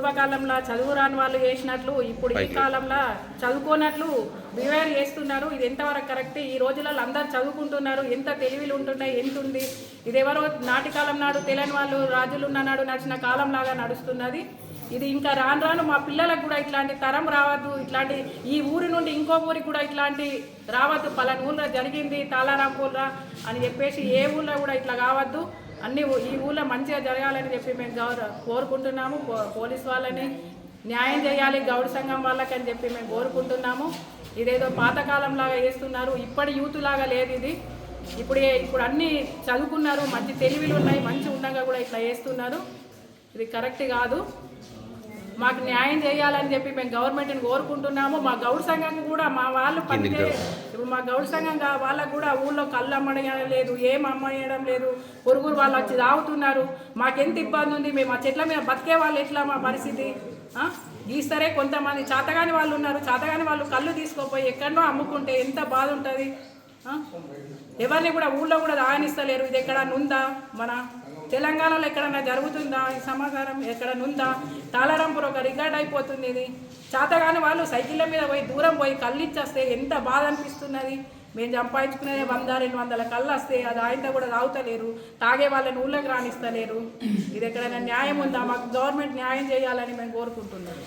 పూర్వకాలంలో చదువు రాని వాళ్ళు చేసినట్లు ఇప్పుడు ఈ కాలంలో చదువుకోనట్లు బిహేవియర్ చేస్తున్నారు. ఇది ఎంతవరకు కరెక్ట్? ఈ రోజులలో అందరు చదువుకుంటున్నారు. ఎంత తెలివిలు ఉంటున్నాయి ఎంత ఉంది? ఇది ఎవరో నాటి కాలం నాడు తెలియని వాళ్ళు రాజులు ఉన్న నాడు నడిచిన కాలం లాగా నడుస్తున్నది. ఇది ఇంకా రాను రాను మా పిల్లలకు కూడా ఇట్లాంటి తరం రావద్దు. ఇట్లాంటి ఈ ఊరి నుండి ఇంకో ఊరికి కూడా ఇట్లాంటి రావద్దు. పలానా ఊళ్ళో జరిగింది తాళారాంపూర్రా అని చెప్పేసి ఏ ఊళ్ళో కూడా ఇట్లా కావద్దు. అన్ని ఈ ఊళ్ళో మంచిగా జరగాలని చెప్పి మేము గౌర కోరుకుంటున్నాము. పో- పోలీస్ వాళ్ళని న్యాయం చేయాలి గౌడ సంఘం వాళ్ళకని చెప్పి మేము కోరుకుంటున్నాము. ఇదేదో పాతకాలం లాగా చేస్తున్నారు. ఇప్పటి యూత్ లాగా లేదు ఇది. ఇప్పుడు ఇప్పుడు అన్నీ చదువుకున్నారు. మంచి తెలివిలు ఉన్నాయి మంచి ఉండగా కూడా ఇట్లా చేస్తున్నారు. ఇది కరెక్ట్ కాదు. మాకు న్యాయం చేయాలని చెప్పి మేము గవర్నమెంట్ని కోరుకుంటున్నాము. మా గౌడ సంఘం కూడా మా వాళ్ళు పనిచే ఇప్పుడు మా గౌడ సంఘం వాళ్ళకు కూడా ఊళ్ళో కళ్ళు అమ్మడం లేదు ఏం అమ్మేయడం లేదు. పొరుగురు వాళ్ళు వచ్చి తాగుతున్నారు. మాకెంత ఇబ్బంది ఉంది? మేము ఆ చెట్ల మీద బతికే వాళ్ళు ఎట్లా మా పరిస్థితి? గీస్తారే కొంతమంది. చేతగాని వాళ్ళు ఉన్నారు. చేతగాని వాళ్ళు కళ్ళు తీసుకోపోయి ఎక్కడనో అమ్ముకుంటే ఎంత బాధ ఉంటుంది? ఎవరిని కూడా ఊళ్ళో కూడా రానిస్తలేరు ఇది ఎక్కడన్నా ఉందా? మన తెలంగాణలో ఎక్కడన్నా జరుగుతుందా? ఈ సమాచారం ఎక్కడన్నా ఉందా తాళరంపురం ఒక రికార్డ్ అయిపోతుంది ఇది. చేతగాని వాళ్ళు సైకిళ్ళ మీద పోయి దూరం పోయి కళ్ళు ఇచ్చేస్తే ఎంత బాధ అనిపిస్తున్నది? మేము సంపాదించుకునే వంద రెండు వందల కళ్ళు వస్తే అది ఆయనతో కూడా తాగుతలేరు. తాగే వాళ్ళని ఊళ్ళకి రాణిస్తలేరు ఇది ఎక్కడైనా న్యాయం ఉందా? మాకు గవర్నమెంట్ న్యాయం చేయాలని మేము కోరుకుంటున్నాం.